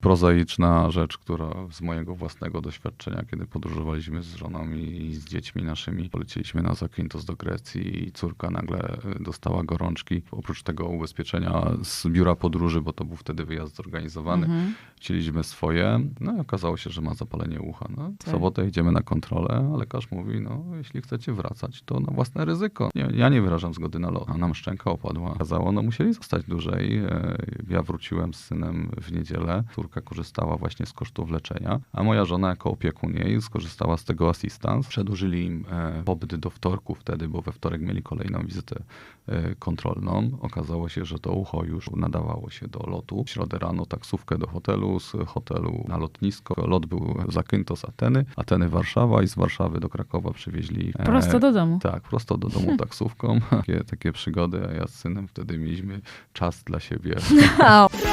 prozaiczna rzecz, która z mojego własnego doświadczenia, kiedy podróżowaliśmy z żoną i z dziećmi naszymi, polecieliśmy na Zakynthos do Grecji i córka nagle dostała gorączki. Oprócz tego ubezpieczenia z biura podróży, bo to był wtedy wyjazd zorganizowany, Mhm. chcieliśmy swoje, no i okazało się, że ma zapalenie ucha. No, w Tak. sobotę idziemy na kontrolę, a lekarz mówi, no jeśli chcecie wracać, to na własne ryzyko. Nie, ja nie wyrażam zgody na lot. A nam szczęka opadła. Okazało, no musieli zostać dłużej. E, Ja wróciłem z synem w niedzielę. Córka korzystała właśnie z kosztów leczenia, a moja żona jako opiekun jej skorzystała z tego assistance. Przedłużyli im e, pobyt do wtorku wtedy, bo we wtorek mieli kolejną wizytę e, kontrolną. Okazało się, że to ucho już nadawało się do lotu. W środę rano taksówkę do hotelu, z hotelu na lotnisko. Lot był Zakynthos, Ateny, Ateny, Warszawa i z Warszawy do Krakowa przywieźli... e, Prosto do domu. Tak, prosto do domu taksówką. Takie, takie przygody, a ja z synem wtedy mieliśmy czas dla siebie. Radio